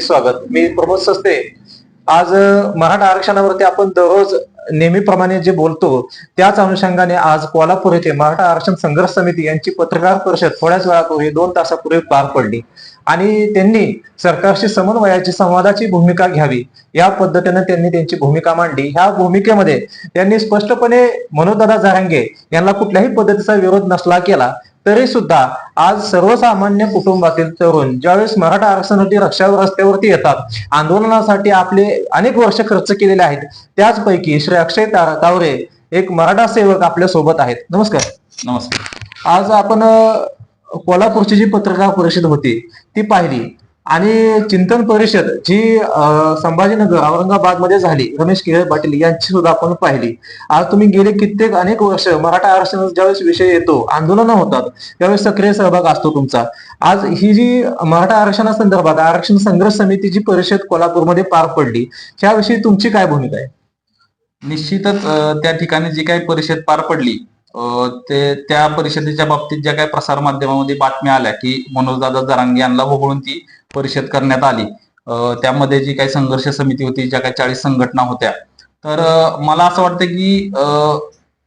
स्वागत. मी प्रमोद सस्ते. आज मराठा आरक्षणावरती आपण दररोज नेहमीप्रमाणे जे बोलतो त्याच अनुषंगाने आज कोल्हापूर येथे मराठा आरक्षण संघर्ष समिती यांची पत्रकार परिषद थोड्याच वेळापूर्वी दोन तासापूर्वी पार पडली. आणि त्यांनी सरकारशी समन्वयाची संवादाची भूमिका घ्यावी. या पद्धतीने त्यांनी त्यांची भूमिका मांडली. ह्या भूमिकेमध्ये त्यांनी स्पष्टपणे मनोजदादा जारांगे यांना कुठल्याही पद्धतीचा विरोध नसला केला. तरी सुद्धा आज सर्वसामान्य कुटुंबातील तरुण ज्यावेळेस मराठा आरक्षणासाठी रक्षा रस्त्यावरती येतात आंदोलनासाठी आपले अनेक वर्ष खर्च केलेले आहेत त्याचपैकी श्री अक्षय तावरे एक मराठा सेवक आपल्यासोबत आहेत. नमस्कार. नमस्कार. आज आपण कोल्हापूरची जी पत्रकार परिषद होती ती पाहिली. आणि चिंतन परिषद जी संभाजीनगर औरंगाबादमध्ये झाली रमेश किरे पाटील यांची सुद्धा आपण पाहिली. आज तुम्ही गेले कित्येक अनेक वर्ष मराठा आरक्षण ज्यावेळेस विषय येतो आंदोलन होतात त्यावेळेस सक्रिय सहभाग असतो तुमचा. आज ही जी मराठा आरक्षणासंदर्भात आरक्षण संघर्ष समितीची परिषद कोल्हापूरमध्ये पार पडली त्याविषयी तुमची काय भूमिका आहे? निश्चितच त्या ठिकाणी जी काही परिषद पार पडली ते त्या परिषदेच्या बाबतीत ज्या काही प्रसार माध्यमामध्ये बातम्या आल्या की मनोजदादा जरांगे यांना वगळून ती परिषद करण्यात आली त्यामध्ये जी काही संघर्ष समिती होती ज्या काही चाळीस संघटना होत्या तर मला असं वाटतं की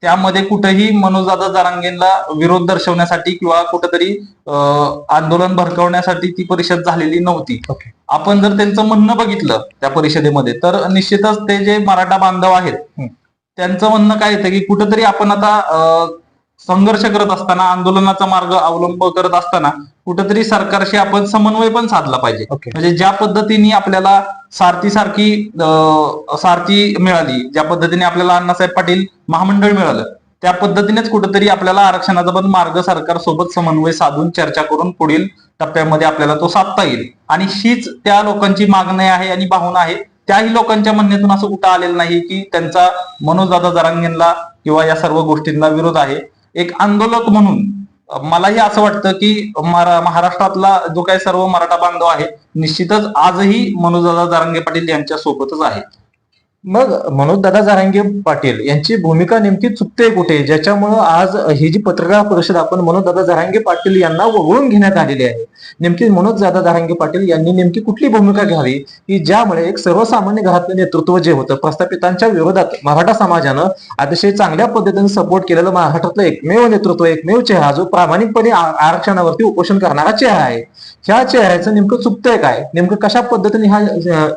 त्यामध्ये कुठेही मनोजदादा जरांगेंना विरोध दर्शवण्यासाठी किंवा कुठेतरी आंदोलन भडकवण्यासाठी ती परिषद झालेली नव्हती ओके. आपण जर त्यांचं म्हणणं बघितलं त्या परिषदेमध्ये तर निश्चितच ते जे मराठा बांधव आहेत. त्यांचं म्हणणं काय येतं की कुठेतरी आपण आता संघर्ष करत असताना आंदोलनाचा मार्ग अवलंब करत असताना कुठेतरी सरकारशी आपण समन्वय पण साधला पाहिजे. म्हणजे ज्या पद्धतीने आपल्याला सारथी सारखी सारथी मिळाली ज्या पद्धतीने आपल्याला अण्णासाहेब पाटील महामंडळ मिळालं त्या पद्धतीनेच कुठेतरी आपल्याला आरक्षणाचा पण मार्ग सरकार सोबत समन्वय साधून चर्चा करून पुढील टप्प्यामध्ये आपल्याला तो साधता येईल. आणि हीच त्या लोकांची मागणी आहे आणि भावना आहे. त्याही लोकांच्या म्हणण्यातून असं कुठं आलेलं नाही की त्यांचा मनोजदादा जरांगेंना किंवा या सर्व गोष्टींना विरोध आहे. एक आंदोलक म्हणून मलाही असं वाटतं की महाराष्ट्रातला जो काही सर्व मराठा बांधव आहे निश्चितच आजही मनोजदा जारंगे पाटील यांच्या सोबतच आहे मग मनोजदादा जारांगे पाटील यांची भूमिका नेमकी चुकते कुठे? ज्याच्यामुळं आज ही जी पत्रकार परिषद आपण मनोजदादा जारांगे पाटील यांना वगळून घेण्यात आलेली आहे. नेमकी मनोजदादा जारांगे पाटील यांनी नेमकी कुठली भूमिका घ्यावी? की ज्यामुळे एक सर्वसामान्य घरातलं नेतृत्व जे होतं प्रस्थापितांच्या विरोधात मराठा समाजानं अतिशय चांगल्या पद्धतीने सपोर्ट केलेलं महाराष्ट्रातलं एकमेव नेतृत्व एकमेव चेहरा जो प्रामाणिकपणे आरक्षणावरती उपोषण करणारा चेहरा आहे. ह्या चेहऱ्याचं नेमकं चुकतंय काय? नेमकं कशा पद्धतीने ह्या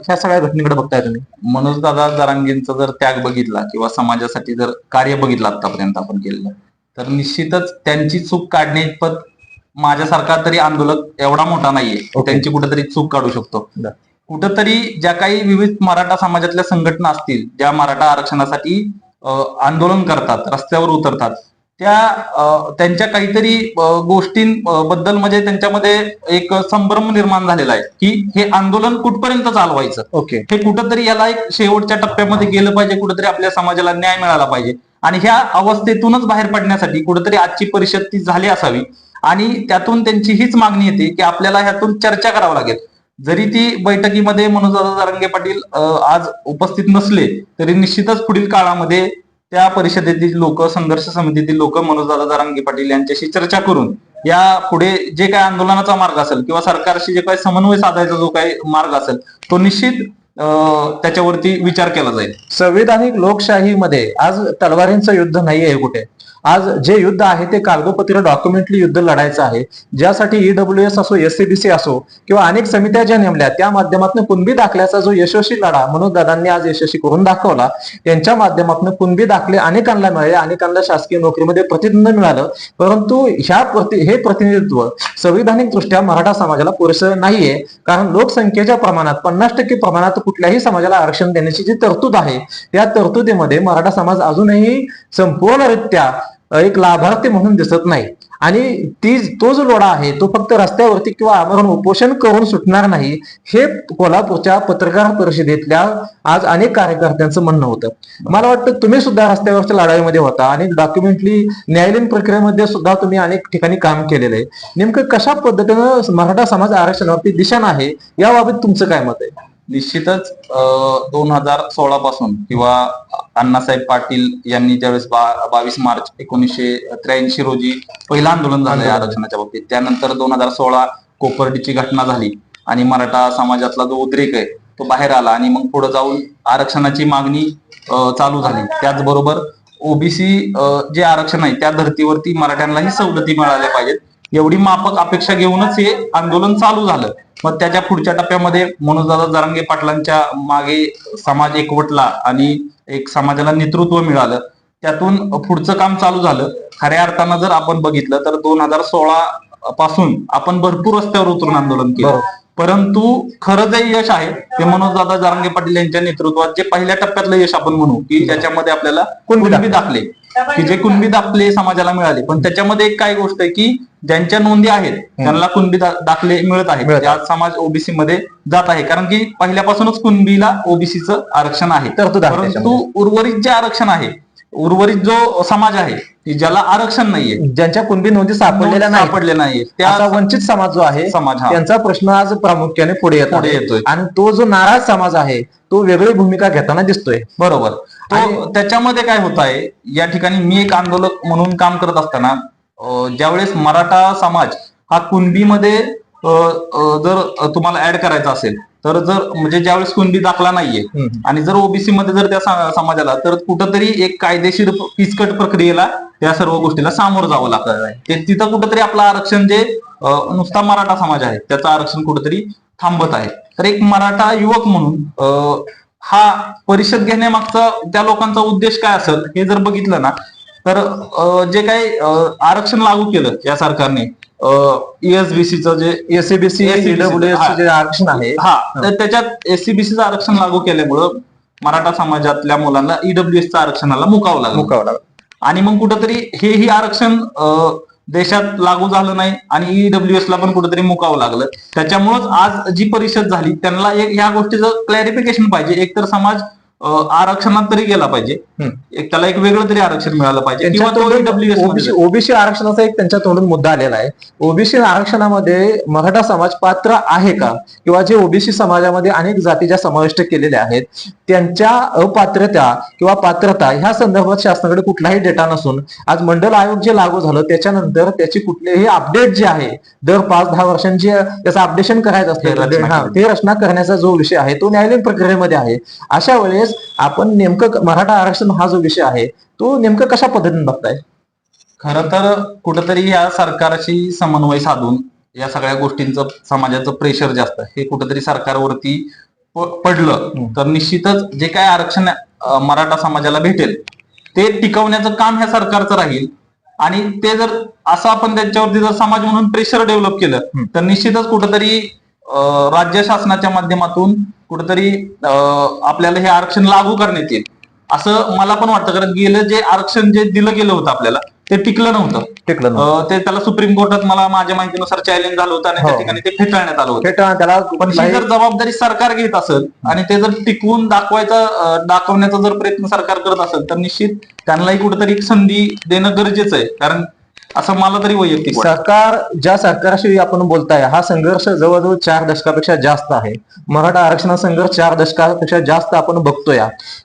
ह्या सगळ्या घटनेकडे बघताय तुम्ही? मनोजदादा जरांगेंचा जर त्याग बघितला किंवा समाजासाठी जर कार्य बघितलं आतापर्यंत आपण केलेलं तर निश्चितच त्यांची चूक काढणे इतपत माझ्यासारखा तरी आंदोलक एवढा मोठा नाहीये Okay. त्यांची कुठेतरी चूक काढू शकतो. कुठंतरी ज्या काही विविध मराठा समाजातल्या संघटना असतील ज्या मराठा आरक्षणासाठी आंदोलन करतात रस्त्यावर उतरतात त्या त्यांच्या काहीतरी गोष्टींबद्दल म्हणजे त्यांच्यामध्ये एक संभ्रम निर्माण झालेला आहे की हे आंदोलन कुठपर्यंत चालवायचं? ओके. हे कुठंतरी याला एक शेवटच्या टप्प्यामध्ये गेलं पाहिजे कुठंतरी आपल्या समाजाला न्याय मिळाला पाहिजे. आणि ह्या अवस्थेतूनच बाहेर पडण्यासाठी कुठंतरी आजची परिषद ती झाली असावी. आणि त्यातून त्यांची हीच मागणी येते की आपल्याला ह्यातून चर्चा करावं लागेल. जरी ती बैठकीमध्ये मनोजदादा जारंगे पाटील आज उपस्थित नसले तरी निश्चितच पुढील काळामध्ये त्या परिषदेतील लोक संघर्ष समितीतील लोक मनोजदादा जारंगे पाटील यांच्याशी चर्चा करून या पुढे जे काय आंदोलनाचा मार्ग असेल किंवा सरकारशी जे काही समन्वय साधायचा जो काही मार्ग असेल तो निश्चित त्याच्यावरती विचार केला जाईल. संविधानिक लोकशाहीमध्ये आज तलवारींचं युद्ध नाही आहे कुठे? आज जे युद्ध आहे ते कागदोपत्र डॉक्युमेंटली युद्ध लढायचं आहे. ज्यासाठी ईडब्ल्यू एस असो एससीबीसी असो किंवा अनेक समित्या ज्या नेमल्या त्या माध्यमातून कुणबी दाखल्याचा जो यशस्वी लढा म्हणून दादांनी आज यशस्वी करून दाखवला त्यांच्या माध्यमातून कुणबी दाखले अनेकांना मिळाले अनेकांना शासकीय नोकरीमध्ये प्रतिनिधी मिळालं. परंतु ह्या प्रति हे प्रतिनिधित्व संविधानिक दृष्ट्या मराठा समाजाला पुरेसं नाहीये. कारण लोकसंख्येच्या प्रमाणात पन्नास टक्के प्रमाणात कुठल्याही समाजाला आरक्षण देण्याची जी तरतूद आहे त्या तरतुदीमध्ये मराठा समाज अजूनही संपूर्णरित्या एक लाभार्थी म्हणून दिसत नाही. आणि ती तो जो लोढा आहे तो फक्त रस्त्यावरती किंवा आमरण उपोषण करून सुटणार नाही हे कोल्हापूरच्या पत्रकार परिषदेतल्या आज अनेक कार्यकर्त्यांचं म्हणणं होतं. मला वाटतं तुम्ही सुद्धा रस्त्यावरच्या लढाईमध्ये होता आणि डॉक्युमेंटली न्यायालयीन प्रक्रियेमध्ये सुद्धा तुम्ही अनेक ठिकाणी काम केलेलं आहे. नेमकं कशा पद्धतीनं मराठा समाज आरक्षणावरती दिशा आहे याबाबत तुमचं काय मत आहे? निश्चितच दोन हजार सोळा पासून किंवा अण्णासाहेब पाटील यांनी ज्यावेळेस बावीस मार्च एकोणीसशे त्र्याऐंशी रोजी पहिलं आंदोलन झालं आंदोलन. आरक्षणाच्या बाबतीत त्यानंतर दोन हजार सोळा कोपर्डीची घटना झाली आणि मराठा समाजातला जो उद्रेक आहे तो बाहेर आला आणि मग पुढे जाऊन आरक्षणाची मागणी चालू झाली. त्याचबरोबर ओबीसी जे आरक्षण आहे त्या धर्तीवरती मराठ्यांनाही सवलती मिळाल्या पाहिजेत. एवढी माफक अपेक्षा घेऊनच हे आंदोलन चालू झालं. मग त्याच्या पुढच्या टप्प्यामध्ये मनोजदादा जरांगे पाटलांच्या मागे समाज एकवटला आणि एक समाजाला नेतृत्व मिळालं. त्यातून पुढचं काम चालू झालं. खऱ्या अर्थानं जर आपण बघितलं तर दोन हजार सोळा पासून आपण भरपूर रस्त्यावर उतरून आंदोलन केलं. परंतु खरं जे यश आहे ते मनोजदादा जारंगे पाटील यांच्या नेतृत्वात जे पहिल्या टप्प्यातलं यश आपण म्हणू की ज्याच्यामध्ये आपल्याला कुणबी दाखले. की जे कुणबी दाखले समाजाला मिळाले. पण त्याच्यामध्ये एक काय गोष्ट आहे की ज्यांच्या नोंदी आहेत त्यांना कुणबी दाखले मिळत आहेत. जे आज समाज ओबीसी मध्ये जात आहे. कारण की पहिल्यापासूनच कुणबीला ओबीसीचं आरक्षण आहे. आहे परंतु उर्वरित जे आरक्षण आहे उर्वरित जो समाज आहे की ज्याला आरक्षण नाहीये. ज्यांच्या कुणबी नोंदी सापडलेल्या नाही सापडले असा त्या वंचित समाज जो आहे समाज त्यांचा प्रश्न आज प्रामुख्याने पुढे पुढे. येतोय. आणि तो जो नाराज समाज आहे तो वेगळी भूमिका घेताना दिसतोय. बरोबर. तो त्याच्यामध्ये काय होत आहे या ठिकाणी मी एक आंदोलक म्हणून काम करत असताना ज्यावेळेस मराठा समाज हा कुणबीमध्ये जर तुम्हाला ऍड करायचा असेल तर जर म्हणजे ज्यावेळेस कुणबी दाखला नाहीये. आणि जर ओबीसी मध्ये जर त्या समाजाला तर कुठंतरी एक कायदेशीर किचकट प्रक्रियेला त्या सर्व गोष्टीला सामोरं जावं लागतं ते तिथं कुठंतरी आपलं आरक्षण जे नुसता मराठा समाज आहे त्याचं आरक्षण कुठंतरी थांबत आहे तर एक मराठा युवक म्हणून हा परिषद घेण्यामागचा त्या लोकांचा उद्देश काय असेल हे जर बघितलं ना तर जे काही आरक्षण लागू केलं या सरकारने ईएसबीसीचं जे एसीबीसी SCBC ईडब्ल्यू हा. जे आरक्षण आहे हा. तर त्याच्यात एससीबीसीचं आरक्षण लागू केल्यामुळं मराठा समाजातल्या मुलांना E ईडब्ल्यूएसचं आरक्षणाला मुकावं लागलं. मुकावं लागलं. आणि मग कुठंतरी हेही आरक्षण देशात लागू झालं नाही आणि E ईडब्ल्यूएस ला पण कुठेतरी मुकावं लागलं. त्याच्यामुळेच आज जी परिषद झाली त्यांना एक ह्या गोष्टीचं क्लॅरिफिकेशन पाहिजे. एकतर समाज आरक्षणात तरी गेला पाहिजे. एक त्याला एक वेगळं तरी आरक्षण मिळालं पाहिजे. किंवा ओबीसी ओबीसी आरक्षणाचा एक त्यांच्या तोंडून मुद्दा आलेला आहे. ओबीसी आरक्षणामध्ये मराठा समाज पात्र आहे का? किंवा जे ओबीसी समाजामध्ये अनेक जाती ज्या समाविष्ट केलेल्या आहेत त्यांच्या अपात्रता किंवा पात्रता ह्या संदर्भात शासनाकडे कुठलाही डेटा नसून आज मंडल आयोग जे लागू झालं त्याच्यानंतर त्याची कुठलेही अपडेट जे आहे दर पाच दहा वर्षांची त्याचं अपडेशन करायचं असतं. ते रचना करण्याचा जो विषय आहे तो न्यायालयीन प्रक्रियेमध्ये आहे. अशा वेळेस आपण नेमकं मराठा आरक्षण हा जो विषय आहे तो नेमकं कशा पद्धतीने बघताय? खरं तर कुठंतरी या सरकारशी समन्वय साधून या सगळ्या गोष्टींचं समाजाचं प्रेशर जास्त हे कुठंतरी सरकारवरती पडलं तर निश्चितच जे काय आरक्षण मराठा समाजाला भेटेल ते टिकवण्याचं काम ह्या सरकारचं राहील. आणि ते जर असं आपण त्यांच्यावरती जर समाज म्हणून प्रेशर डेव्हलप केलं तर निश्चितच कुठंतरी राज्य शासनाच्या माध्यमातून कुठंतरी आपल्याला हे आरक्षण लागू करण्यात येईल. असं मला पण वाटतं कारण गेलं जे आरक्षण जे दिलं गेलं होतं आपल्याला ते टिकलं नव्हतं. टिकलं ते त्याला सुप्रीम कोर्टात मला माझ्या माहितीनुसार चॅलेंज झालं होतं आणि त्या हो. ठिकाणी ते फेटाळण्यात आलं होतं. त्याला पण ही जर जबाबदारी सरकार घेत असेल आणि ते जर टिकवून दाखवायचा दाखवण्याचा जर प्रयत्न सरकार करत असेल तर निश्चित त्यांनाही कुठेतरी एक संधी देणं गरजेचं आहे. कारण असं मला तरी वैयक्तिक सरकार ज्या सरकारशी आपण बोलताय हा संघर्ष जवळजवळ चार दशकापेक्षा जास्त आहे. मराठा आरक्षण संघर्ष चार दशकापेक्षा जास्त आपण बघतोय.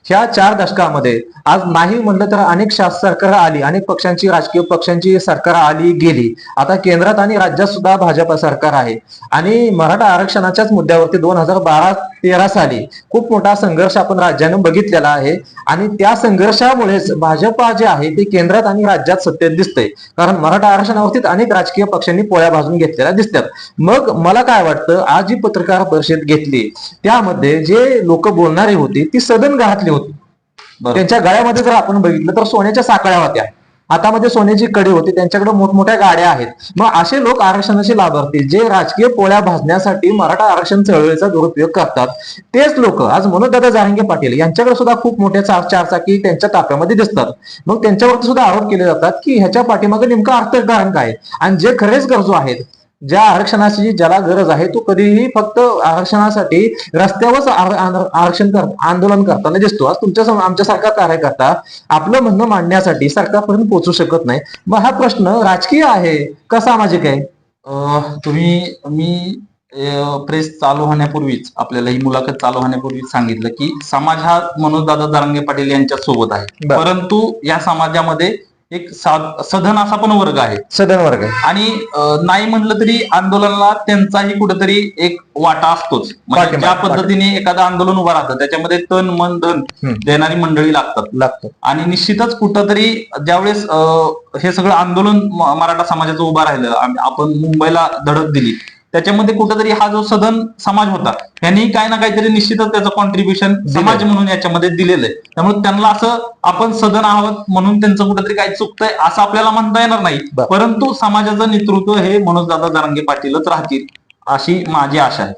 ह्या चार दशकामध्ये आज नाही म्हणलं तर अनेक शासन सरकार आली अनेक पक्षांची राजकीय पक्षांची सरकार आली गेली. आता केंद्रात आणि राज्यात सुद्धा भाजप सरकार आहे. आणि मराठा आरक्षणाच्याच मुद्द्यावरती दोन हजार बारा तेरा साली खूप मोठा संघर्ष आपण राज्यानं बघितलेला आहे. आणि त्या संघर्षामुळेच भाजपा जे आहे ते केंद्रात आणि राज्यात सत्तेत दिसतंय. कारण मराठा आरक्षणावरतीच अनेक राजकीय पक्षांनी पोळ्या भाजून घेतलेल्या दिसतात. मग मला काय वाटतं आज जी पत्रकार परिषद घेतली त्यामध्ये जे लोक बोलणारी होती ती सदन घरातली होती. त्यांच्या गळ्यामध्ये जर आपण बघितलं तर सोन्याच्या साकळ्या होत्या. हातामध्ये सोन्याची कडी होती त्यांच्याकडे मोठमोठ्या गाड्या आहेत. मग असे लोक आरक्षणाचे लाभार्थी जे राजकीय पोळ्या भाजण्यासाठी मराठा आरक्षण चळवळीचा दुरुपयोग करतात. तेच लोक आज मनोजदादा जारंगे पाटील यांच्याकडे सुद्धा खूप मोठ्या चार चारचाकी त्यांच्या ताफ्यामध्ये दिसतात. मग त्यांच्यावरती सुद्धा आरोप केले जातात की ह्याच्या पाठीमागे नेमकं अर्थकारण काय? आहे? आणि जे खरेच गरजू आहेत ज्या आरक्षणाची ज्याला गरज आहे तो कधीही फक्त आरक्षणासाठी रस्त्यावरच आर- आर- आरक्षण कर आंदोलन करताना दिसतो आज तुमच्या आमच्यासारखा कार्यकर्ता आपलं म्हणणं मांडण्यासाठी सरकारपर्यंत पोहोचू शकत नाही. मग हा प्रश्न राजकीय आहे का सामाजिक आहे? तुम्ही मी प्रेस चालू होण्यापूर्वीच आपल्याला ही मुलाखत चालू होण्यापूर्वीच सांगितलं की समाज हा मनोजदादा दारंगे पाटील यांच्या सोबत आहे. परंतु या समाजामध्ये एक सधन असा पण वर्ग आहे. सदन वर्ग आहे. आणि अं, नाही म्हटलं तरी आंदोलनाला त्यांचाही कुठेतरी एक वाटा असतोच. म्हणजे पाठिंबा, ज्या पद्धतीने एखादं आंदोलन उभं राहतं त्याच्यामध्ये तन मन धन हम्म. देणारी मंडळी लागतात. लागतो आणि निश्चितच कुठंतरी ज्यावेळेस अं, हे सगळं आंदोलन म- मराठा समाजाचं उभं राहिलं आम- आपण मुंबईला धडक दिली त्याच्यामध्ये कुठंतरी हा जो सदन समाज होता त्यांनी काय ना काहीतरी निश्चितच त्याचं कॉन्ट्रीब्युशन समाज म्हणून याच्यामध्ये दिलेलं आहे त्यामुळे त्यांना असं आपण सदन आहोत म्हणून त्यांचं कुठंतरी काही चुकतंय असं आपल्याला म्हणता येणार नाही. परंतु समाजाचं नेतृत्व हे मनोजदादा जरांगे पाटीलच राहतील अशी माझी आशा आहे.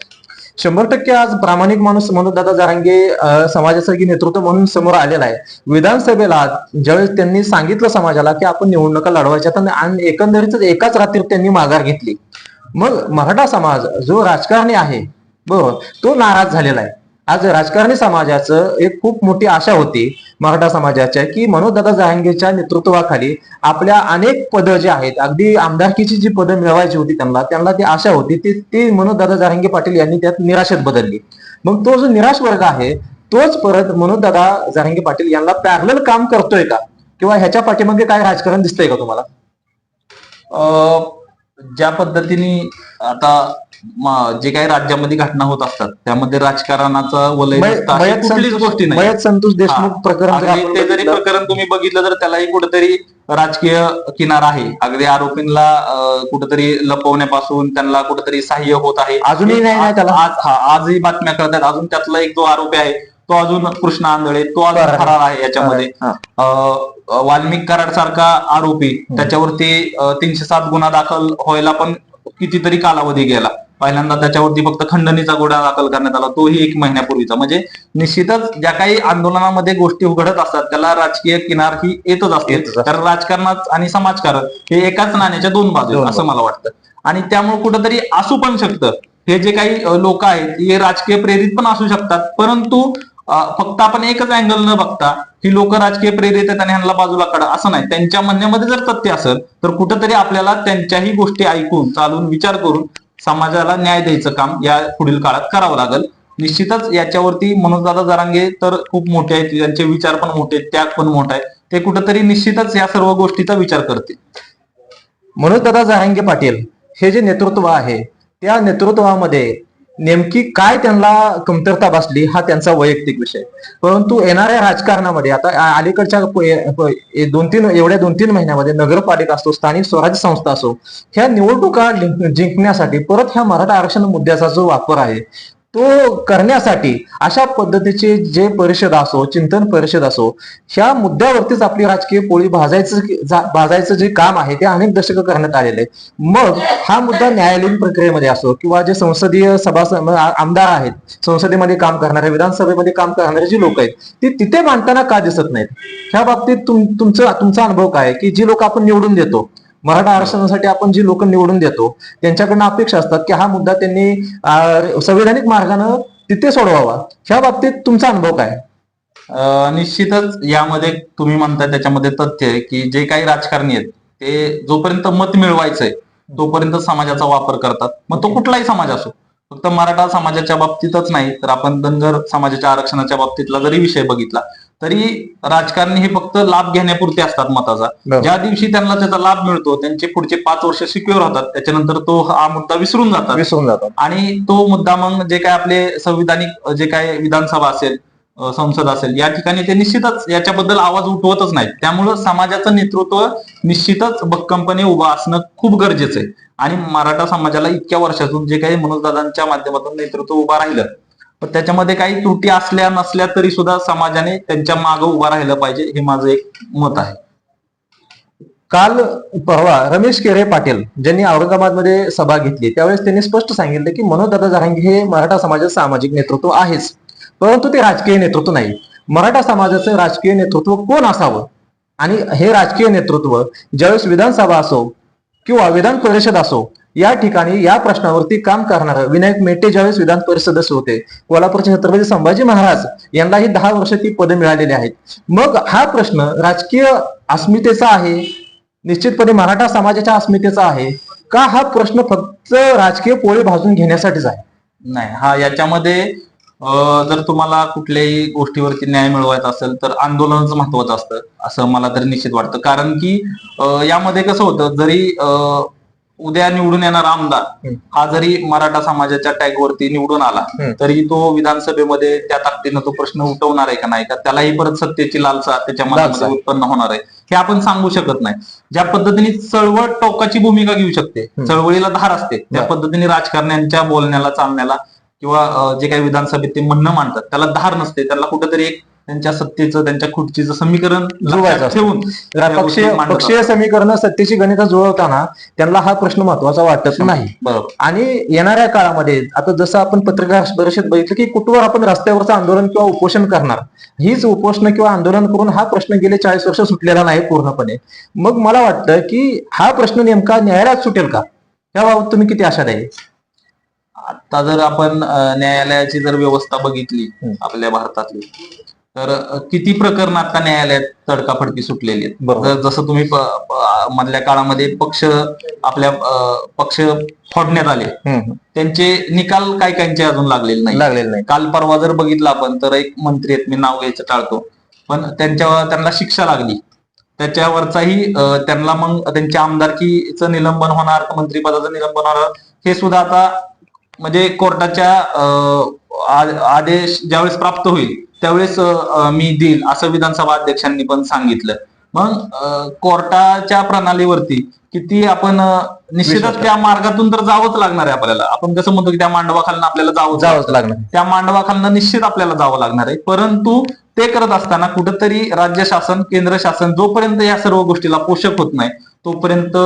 शंभर टक्के आज प्रामाणिक माणूस म्हणून दादा जरांगे की नेतृत्व म्हणून समोर आलेला आहे. विधानसभेला ज्यावेळेस त्यांनी सांगितलं समाजाला की आपण निवडणुका लढवायच्या तर आणि एकंदरीतच एकाच रात्रीत त्यांनी माघार घेतली. मग मराठा समाज जो राजकारणी आहे बरोबर तो नाराज झालेला आहे. आज राजकारणी समाजाचं एक खूप मोठी आशा होती मराठा समाजाच्या की मनोजदादा जहांगीरच्या नेतृत्वाखाली आपल्या अनेक पदं जे आहेत अगदी आमदारकीची जी पदं मिळवायची होती त्यांना त्यांना ती आशा होती ती ती मनोजदादा जहांगीर पाटील यांनी त्यात निराशेत बदलली. मग तो जो निराश वर्ग आहे तोच परत मनोजदादा जहांगीर पाटील यांना पॅरल काम करतोय का? किंवा ह्याच्या पाठीमागे काय राजकारण दिसतंय का तुम्हाला? अं, ज्या पद्धतीने आता जे काही राज्यामध्ये घटना होत असतात त्यामध्ये राजकारणाचा वलय कुठलीच गोष्टी नाही. संतोष देशमुख. प्रकरण ते जरी प्रकरण तुम्ही बघितलं तर त्यालाही कुठेतरी राजकीय किनार आहे. अगदी आरोपींना कुठेतरी लपवण्यापासून त्यांना कुठेतरी सहाय्य होत आहे. अजूनही नाही त्याला? आज हा आजही बातम्या कळतात. अजून त्यातला एक जो आरोपी आहे तो अजून कृष्ण आंधळे तो अजून फरार आहे. याच्यामध्ये. वाल्मिक कराड सारखा आरोपी त्याच्यावरती तीनशे सात गुन्हा दाखल व्हायला पण कितीतरी कालावधी गेला. पहिल्यांदा त्याच्यावरती फक्त खंडणीचा गुन्हा दाखल करण्यात आला. तोही एक महिन्यापूर्वीचा. म्हणजे निश्चितच ज्या काही आंदोलनामध्ये गोष्टी उघडत असतात त्याला राजकीय किनार ही येतच असते. कारण राजकारणात आणि समाजकारण हे एकाच नाण्याच्या दोन बाजू असं मला वाटतं. आणि त्यामुळे कुठंतरी असू पण शकतं. हे जे काही लोक आहेत हे राजकीय प्रेरित पण असू शकतात. परंतु फक्त आपण एकच अँगल न बघता ही लोक राजकीय प्रेरित आहेत आणि ह्यांना बाजूला काढा. असं नाही. त्यांच्या म्हणण्यामध्ये जर तथ्य असेल तर कुठंतरी आपल्याला त्यांच्याही गोष्टी ऐकून चालून विचार करून समाजाला न्याय द्यायचं काम या पुढील काळात करावं लागेल. निश्चितच याच्यावरती मनोजदादा जरांगे तर खूप मोठे आहेत. त्यांचे विचार पण मोठे आहेत. त्याग पण मोठा आहे. ते कुठंतरी निश्चितच या सर्व गोष्टीचा विचार करतील. मनोजदादा जरांगे पाटील हे जे नेतृत्व आहे त्या नेतृत्वामध्ये नेमकी काय त्यांना कमतरता बसली हा त्यांचा वैयक्तिक विषय. परंतु येणाऱ्या राजकारणामध्ये आता अलीकडच्या दोन तीन एवढ्या दोन तीन महिन्यामध्ये नगरपालिका असो स्थानिक स्वराज्य संस्था असो ह्या निवडणुका जिंकण्यासाठी परत ह्या मराठा आरक्षण मुद्द्याचा जो वापर आहे तो करण्यासाठी अशा पद्धतीचे जे परिषद असो चिंतन परिषद असो ह्या मुद्द्यावरतीच आपली राजकीय पोळी भाजायचं भाजायचं जे काम आहे ते अनेक दशकं करण्यात आलेले मग हा मुद्दा न्यायालयीन प्रक्रियेमध्ये असो किंवा जे संसदीय सभा आमदार आहेत संसदेमध्ये काम करणारे विधानसभेमध्ये काम करणारे जी लोक आहेत ते तिथे मांडताना का दिसत नाहीत? ह्या बाबतीत तुम- तुमचा तुमचा अनुभव काय आहे की जी लोक आपण निवडून देतो मराठा आरक्षणासाठी आपण जी लोक निवडून देतो त्यांच्याकडनं अपेक्षा असतात की हा मुद्दा त्यांनी संवैधानिक मार्गानं तिथे सोडवावा. ह्या बाबतीत तुमचा अनुभव काय? निश्चितच यामध्ये तुम्ही म्हणताय त्याच्यामध्ये तथ्य आहे की जे काही राजकारणी आहेत ते जोपर्यंत मत मिळवायचंय तोपर्यंत समाजाचा वापर करतात. मग तो कुठलाही समाज असो फक्त मराठा समाजाच्या बाबतीतच नाही तर आपण धनगर समाजाच्या आरक्षणाच्या बाबतीतला जरी विषय बघितला तरी राजकारणी हे फक्त लाभ घेण्यापुरते असतात मताचा. ज्या दिवशी त्यांना त्याचा लाभ मिळतो त्यांचे पुढचे पाच वर्ष सिक्युअर होतात त्याच्यानंतर तो हा मुद्दा विसरून जातात. विसरून जातो आणि तो मुद्दा मग जे काय आपले संविधानिक जे काय विधानसभा असेल संसद असेल या ठिकाणी ते निश्चितच याच्याबद्दल आवाज उठवतच नाहीत. त्यामुळं समाजाचं नेतृत्व निश्चितच भक्कमपणे उभं असणं खूप गरजेचं आहे. आणि मराठा समाजाला इतक्या वर्षातून जे काही मनोजदादांच्या माध्यमातून नेतृत्व उभा राहिलं पण त्याच्यामध्ये काही त्रुटी असल्या नसल्या तरी सुद्धा समाजाने त्यांच्या मागं उभा राहिलं पाहिजे हे माझं एक मत आहे. काल परवा रमेश केरे पाटील ज्यांनी औरंगाबादमध्ये सभा घेतली त्यावेळेस त्यांनी स्पष्ट सांगितलं की मनोजदादा जरांगे हे मराठा समाजाचं सामाजिक नेतृत्व आहेच परंतु ते राजकीय नेतृत्व नाही. मराठा समाजाचं राजकीय नेतृत्व कोण असावं? आणि हे राजकीय नेतृत्व ज्यावेळेस विधानसभा असो किंवा विधान परिषद असो या ठिकाणी या प्रश्नावरती काम करणार विनायक मेटे ज्यावेळेस विधान परिषद सदस्य होते कोल्हापूरचे छत्रपती संभाजी महाराज यांनाही दहा वर्ष ती पदे मिळालेली आहेत. मग हा प्रश्न राजकीय अस्मितेचा आहे निश्चितपणे मराठा समाजाच्या अस्मितेचा आहे का हा प्रश्न फक्त राजकीय पोळी भाजून घेण्यासाठीच आहे? नाही हा याच्यामध्ये जर तुम्हाला कुठल्याही गोष्टीवरती न्याय मिळवायचा असेल तर आंदोलनच महत्वाचं असतं असं मला तरी निश्चित वाटतं. कारण की यामध्ये कसं होतं जरी अं, उद्या निवडून येणारा आमदार. हा जरी मराठा समाजाच्या टॅग वरती निवडून आला. तरी तो विधानसभेमध्ये त्या ताकदीनं तो प्रश्न उठवणार आहे का नाही का त्यालाही परत सत्तेची लालसा त्याच्या. मनामध्ये उत्पन्न होणार आहे हे आपण सांगू शकत नाही ज्या पद्धतीने चळवळ टोकाची भूमिका घेऊ शकते. चळवळीला धार असते त्या. पद्धतीने राजकारण्यांच्या बोलण्याला चालण्याला किंवा जे काही विधानसभेत ते म्हणणं मांडतात त्याला धार नसते त्याला कुठेतरी एक त्यांच्या सत्तेचं त्यांच्या खुर्चीचं समीकरण जुळवायचं. ठेवून पक्षीय. पक्षीय समीकरण सत्तेची गणित जुळवताना त्यांना हा प्रश्न महत्त्वाचा वाटत नाही. आणि येणाऱ्या काळामध्ये आता जसं आपण पत्रकार परिषद बघितलं की कुठवर आपण रस्त्यावरचं आंदोलन किंवा उपोषण करणार? हीच उपोषण किंवा आंदोलन करून हा प्रश्न गेले चाळीस वर्ष सुटलेला नाही पूर्णपणे. मग मला वाटतं की हा प्रश्न नेमका न्यायालयात सुटेल का? याबाबत तुम्ही किती आशादायी आता जर आपण न्यायालयाची जर व्यवस्था बघितली. आपल्या भारतातली तर किती प्रकरण आता न्यायालयात तडकाफडकी सुटलेली आहेत. जर- जसं तुम्ही मधल्या काळामध्ये पक्ष आपल्या पक्ष फोडण्यात आले. त्यांचे निकाल काय काहींचे अजून लागलेले नाही. लागलेलं नाही. काल परवा जर बघितलं आपण तर एक मंत्री आहेत मी नाव घ्यायचं टाळतो. पण त्यांच्या त्यांना शिक्षा लागली. त्याच्यावरचाही त्यांना मग त्यांच्या आमदारकीचं निलंबन होणार मंत्रिपदाचं निलंबन होणार हे सुद्धा आता म्हणजे कोर्टाच्या आदेश ज्यावेळेस प्राप्त होईल त्यावेळेस मी देईल असं विधानसभा अध्यक्षांनी पण सांगितलं. मग कोर्टाच्या प्रणालीवरती किती आपण निश्चितच त्या मार्गातून तर जावंच लागणार आहे आपल्याला. आपण कसं म्हणतो की त्या मांडवाखालनं आपल्याला जावं जावंच लागणार त्या मांडवाखालनं निश्चित आपल्याला जावं लागणार आहे. परंतु ते करत असताना कुठंतरी राज्य शासन केंद्र शासन जोपर्यंत या सर्व गोष्टीला पोषक होत नाही तोपर्यंत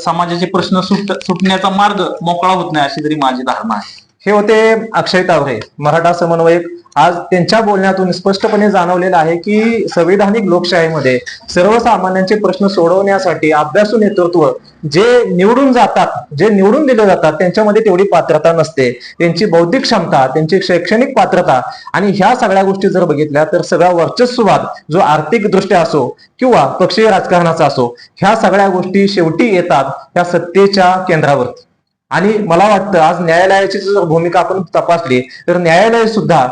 समाजाचे प्रश्न सुट सुटण्याचा मार्ग मोकळा होत नाही अशी तरी माझी धारणा आहे. हे होते अक्षय तावरे मराठा समन्वयक. आज त्यांच्या बोलण्यातून स्पष्टपणे जाणवलेलं आहे की संविधानिक लोकशाहीमध्ये सर्वसामान्यांचे प्रश्न सोडवण्यासाठी अभ्यासू नेतृत्व जे निवडून जातात जे निवडून दिले जातात त्यांच्यामध्ये तेवढी पात्रता नसते. त्यांची बौद्धिक क्षमता त्यांची शैक्षणिक पात्रता आणि ह्या सगळ्या गोष्टी जर बघितल्या तर सगळा वर्चस्ववाद जो आर्थिक दृष्ट्या असो किंवा पक्षीय राजकारणाचा असो ह्या सगळ्या गोष्टी शेवटी येतात ह्या सत्तेच्या केंद्रावरती. आणि मला वाटतं आज न्यायालयाची जर भूमिका आपण तपासली तर न्यायालय सुद्धा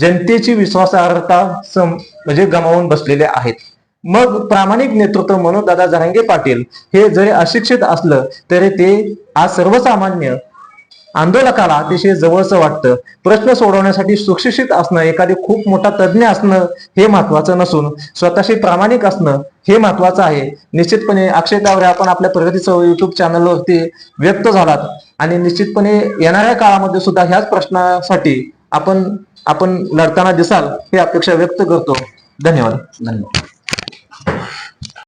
जनतेची विश्वासार्हता सम- म्हणजे गमावून बसलेले आहेत. मग प्रामाणिक नेतृत्व म्हणून दादा जरांगे पाटील हे जरी अशिक्षित असलं तरी ते आज सर्वसामान्य आंदोलकाला अतिशय जवळचं वाटतं. प्रश्न सोडवण्यासाठी सुशिक्षित असणं एखादी खूप मोठा तज्ज्ञ असणं हे महत्वाचं नसून स्वतःशी प्रामाणिक असणं हे महत्वाचं आहे. निश्चितपणे अक्षय तावरे आपण आपल्या प्रगतीचं युट्यूब चॅनलवरती व्यक्त झालात. आणि निश्चितपणे येणाऱ्या काळामध्ये सुद्धा ह्याच प्रश्नासाठी आपण आपण लढताना दिसाल ही अपेक्षा व्यक्त करतो. धन्यवाद. धन्यवाद.